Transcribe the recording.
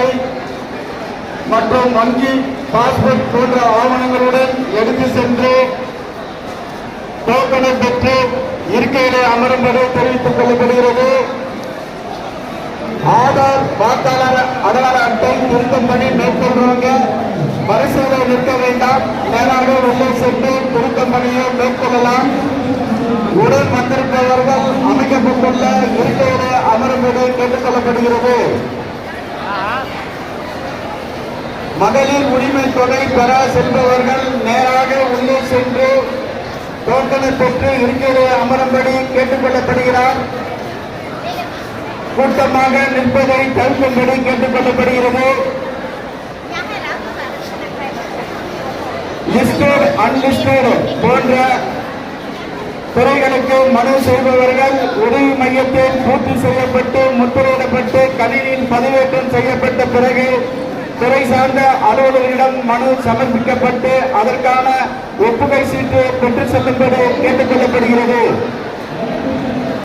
அட்டை மற்றும் வங்கி பாஸ்போர்ட் போன்ற ஆவணங்களுடன் எடுத்து சென்று டோக்கனை பெற்று இருக்கையிலே அமரும்படி தெரிவித்துக் கொள்ளப்படுகிறது. ஆதார் வாக்காளர் அடையாள அட்டை திருத்தம் பணி மேற்கொள்றவங்க வரிசையில் நிற்க வேண்டாம். நேராக உள்ளே சென்று திருத்தம் பணியை மேற்கொள்ளலாம். உடன் வந்திருப்பவர்கள் அமைக்கப்பட்டுள்ள இருக்கையிலே அமரும்படி கேட்டுக் கொள்ளப்படுகிறது. மகளிர் உரிமை தொகை பெற செல்பவர்கள் நேராக உள்ளே சென்று டோக்கனை பெற்று இருக்கையிலே அமரும்படி கேட்டுக் கொள்ளப்படுகிறார் கூட்டமாக நிற்பதை தவிர்க்கும்படி கேட்டுக் கொள்ளப்படுகிறது லிஸ்டட் அன்லிஸ்டட் போன்ற துறைகளுக்கு மனு செய்பவர்கள் உதவி மையத்தில் பூர்த்தி செய்யப்பட்டு முத்திரையிடப்பட்டு கணினியில் பதிவேற்றம் செய்யப்பட்ட பிறகு துறை சார்ந்த அலுவலர்களிடம் மனு சமர்ப்பிக்கப்பட்டு அதற்கான ஒப்புகை சீட்டு பெற்று செல்லும்படி கேட்டுக் கொள்ளப்படுகிறது.